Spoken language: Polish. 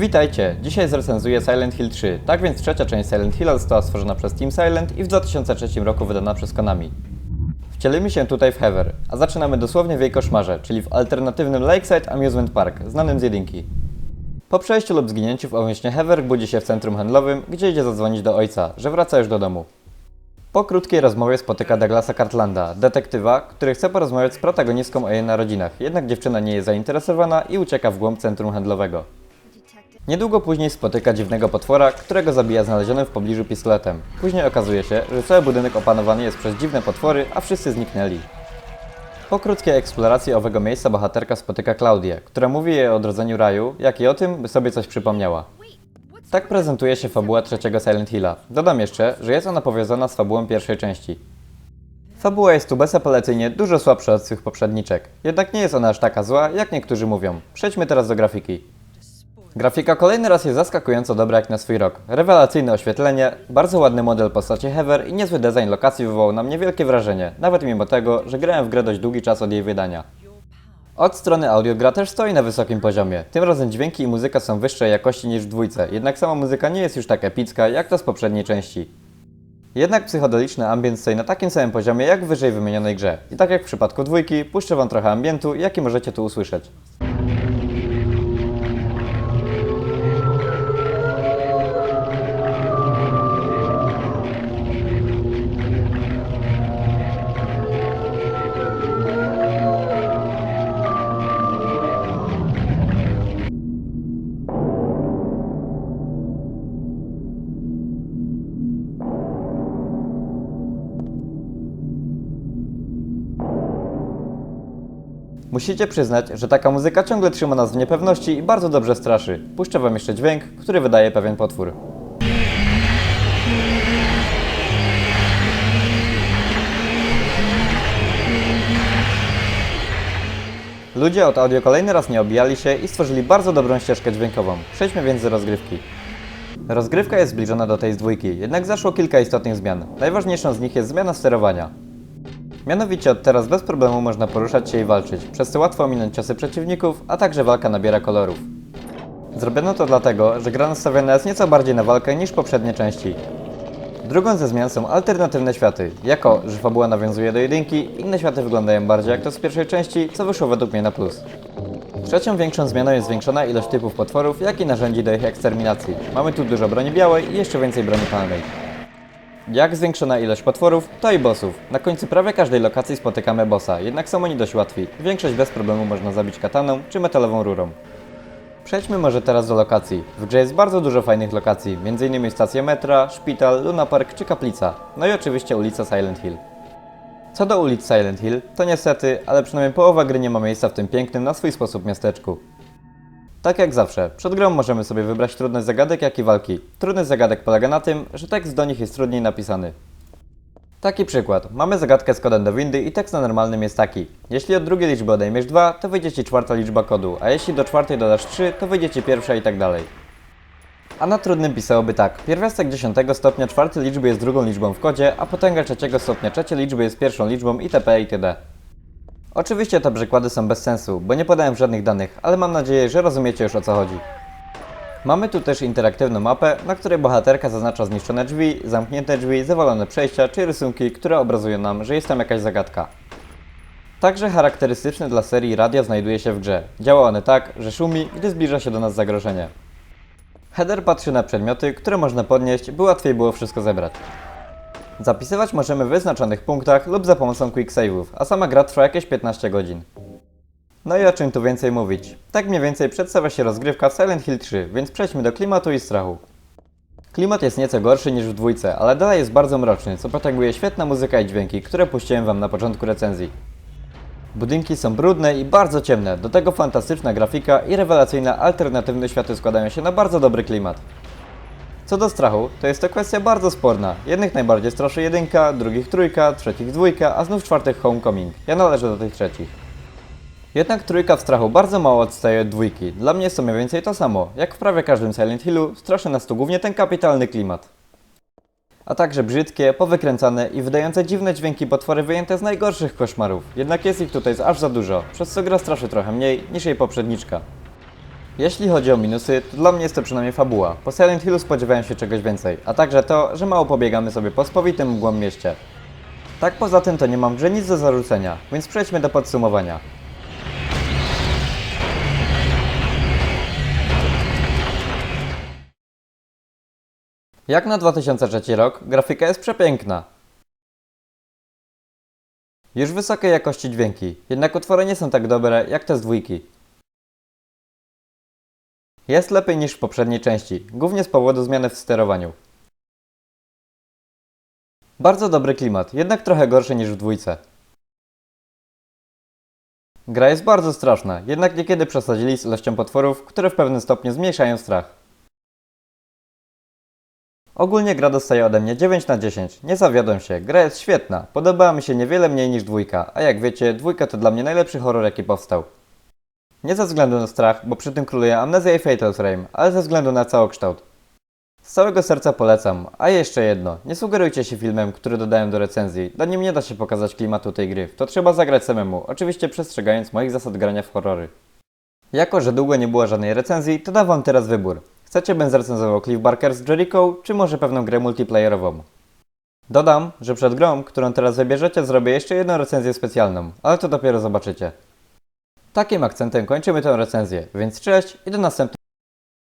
Witajcie! Dzisiaj zrecenzuję Silent Hill 3. Tak więc trzecia część Silent Hilla została stworzona przez Team Silent i w 2003 roku wydana przez Konami. Wcielimy się tutaj w Heather, a zaczynamy dosłownie w jej koszmarze, czyli w alternatywnym Lakeside Amusement Park, znanym z jedynki. Po przejściu lub zginięciu w omyślnie Heather budzi się w centrum handlowym, gdzie idzie zadzwonić do ojca, że wraca już do domu. Po krótkiej rozmowie spotyka Douglasa Cartlanda, detektywa, który chce porozmawiać z protagonistką o jej narodzinach, jednak dziewczyna nie jest zainteresowana i ucieka w głąb centrum handlowego. Niedługo później spotyka dziwnego potwora, którego zabija znalezionym w pobliżu pistoletem. Później okazuje się, że cały budynek opanowany jest przez dziwne potwory, a wszyscy zniknęli. Po krótkiej eksploracji owego miejsca bohaterka spotyka Klaudię, która mówi jej o odrodzeniu raju, jak i o tym, by sobie coś przypomniała. Tak prezentuje się fabuła trzeciego Silent Hilla. Dodam jeszcze, że jest ona powiązana z fabułą pierwszej części. Fabuła jest tu bezapelacyjnie dużo słabsza od swych poprzedniczek. Jednak nie jest ona aż taka zła, jak niektórzy mówią. Przejdźmy teraz do grafiki. Grafika kolejny raz jest zaskakująco dobra jak na swój rok. Rewelacyjne oświetlenie, bardzo ładny model postaci Heather i niezły design lokacji wywołał na mnie wielkie wrażenie, nawet mimo tego, że grałem w grę dość długi czas od jej wydania. Od strony audio gra też stoi na wysokim poziomie. Tym razem dźwięki i muzyka są wyższej jakości niż w dwójce, jednak sama muzyka nie jest już tak epicka jak ta z poprzedniej części. Jednak psychodeliczny ambient stoi na takim samym poziomie jak w wyżej wymienionej grze. I tak jak w przypadku dwójki, puszczę wam trochę ambientu, jaki możecie tu usłyszeć. Musicie przyznać, że taka muzyka ciągle trzyma nas w niepewności i bardzo dobrze straszy. Puszczę wam jeszcze dźwięk, który wydaje pewien potwór. Ludzie od audio kolejny raz nie obijali się i stworzyli bardzo dobrą ścieżkę dźwiękową. Przejdźmy więc do rozgrywki. Rozgrywka jest zbliżona do tej z dwójki, jednak zaszło kilka istotnych zmian. Najważniejszą z nich jest zmiana sterowania. Mianowicie od teraz bez problemu można poruszać się i walczyć, przez co łatwo ominąć ciosy przeciwników, a także walka nabiera kolorów. Zrobiono to dlatego, że gra nastawiona jest nieco bardziej na walkę niż poprzednie części. Drugą ze zmian są alternatywne światy. Jako, że fabuła nawiązuje do jedynki, inne światy wyglądają bardziej jak to z pierwszej części, co wyszło według mnie na plus. Trzecią większą zmianą jest zwiększona ilość typów potworów, jak i narzędzi do ich eksterminacji. Mamy tu dużo broni białej i jeszcze więcej broni palnej. Jak zwiększona ilość potworów, to i bossów. Na końcu prawie każdej lokacji spotykamy bossa, jednak są oni dość łatwi. Większość bez problemu można zabić kataną czy metalową rurą. Przejdźmy może teraz do lokacji. W grze jest bardzo dużo fajnych lokacji, m.in. stacja metra, szpital, Luna Park czy kaplica. No i oczywiście ulica Silent Hill. Co do ulic Silent Hill, to niestety, ale przynajmniej połowa gry nie ma miejsca w tym pięknym na swój sposób miasteczku. Tak jak zawsze, przed grą możemy sobie wybrać trudność zagadek, jak i walki. Trudność zagadek polega na tym, że tekst do nich jest trudniej napisany. Taki przykład. Mamy zagadkę z kodem do windy i tekst na normalnym jest taki. Jeśli od drugiej liczby odejmiesz 2, to wyjdzie Ci czwarta liczba kodu, a jeśli do czwartej dodasz 3, to wyjdzie Ci pierwsza i tak dalej. A na trudnym pisałoby tak. Pierwiastek 10 stopnia czwartej liczby jest drugą liczbą w kodzie, a potęga trzeciego stopnia trzeciej liczby jest pierwszą liczbą itp. itd. Oczywiście te przykłady są bez sensu, bo nie podałem żadnych danych, ale mam nadzieję, że rozumiecie już o co chodzi. Mamy tu też interaktywną mapę, na której bohaterka zaznacza zniszczone drzwi, zamknięte drzwi, zawalone przejścia czy rysunki, które obrazują nam, że jest tam jakaś zagadka. Także charakterystyczny dla serii radio znajduje się w grze. Działa one tak, że szumi, gdy zbliża się do nas zagrożenie. Header patrzy na przedmioty, które można podnieść, by łatwiej było wszystko zebrać. Zapisywać możemy w wyznaczonych punktach lub za pomocą quick save'ów, a sama gra trwa jakieś 15 godzin. No i o czym tu więcej mówić? Tak mniej więcej przedstawia się rozgrywka w Silent Hill 3, więc przejdźmy do klimatu i strachu. Klimat jest nieco gorszy niż w dwójce, ale dalej jest bardzo mroczny, co potęguje świetna muzyka i dźwięki, które puściłem Wam na początku recenzji. Budynki są brudne i bardzo ciemne, do tego fantastyczna grafika i rewelacyjne alternatywne światy składają się na bardzo dobry klimat. Co do strachu, to jest to kwestia bardzo sporna. Jednych najbardziej straszy jedynka, drugich trójka, trzecich dwójka, a znów czwartych homecoming. Ja należę do tych trzecich. Jednak trójka w strachu bardzo mało odstaje od dwójki. Dla mnie to mniej więcej to samo. Jak w prawie każdym Silent Hillu, straszy nas tu głównie ten kapitalny klimat. A także brzydkie, powykręcane i wydające dziwne dźwięki potwory wyjęte z najgorszych koszmarów. Jednak jest ich tutaj aż za dużo, przez co gra straszy trochę mniej niż jej poprzedniczka. Jeśli chodzi o minusy, to dla mnie jest to przynajmniej fabuła. Po Silent Hillu spodziewałem się czegoś więcej, a także to, że mało pobiegamy sobie po spowitym mgłom mieście. Tak poza tym to nie mam grze nic do zarzucenia, więc przejdźmy do podsumowania. Jak na 2003 rok, grafika jest przepiękna. Już wysokiej jakości dźwięki, jednak utwory nie są tak dobre jak te z dwójki. Jest lepiej niż w poprzedniej części, głównie z powodu zmiany w sterowaniu. Bardzo dobry klimat, jednak trochę gorszy niż w dwójce. Gra jest bardzo straszna, jednak niekiedy przesadzili z ilością potworów, które w pewnym stopniu zmniejszają strach. Ogólnie gra dostaje ode mnie 9 na 10. Nie zawiodłem się, gra jest świetna. Podobała mi się niewiele mniej niż dwójka, a jak wiecie, dwójka to dla mnie najlepszy horror jaki powstał. Nie ze względu na strach, bo przy tym króluje amnezja i Fatal Frame, ale ze względu na całokształt. Z całego serca polecam. A jeszcze jedno, nie sugerujcie się filmem, który dodałem do recenzji. Na nim nie da się pokazać klimatu tej gry, to trzeba zagrać samemu, oczywiście przestrzegając moich zasad grania w horrory. Jako, że długo nie było żadnej recenzji, to dam wam teraz wybór. Chcecie, bym zrecenzował Cliff Barker z Jericho, czy może pewną grę multiplayerową? Dodam, że przed grą, którą teraz wybierzecie, zrobię jeszcze jedną recenzję specjalną, ale to dopiero zobaczycie. Takim akcentem kończymy tę recenzję, więc cześć i do następnego.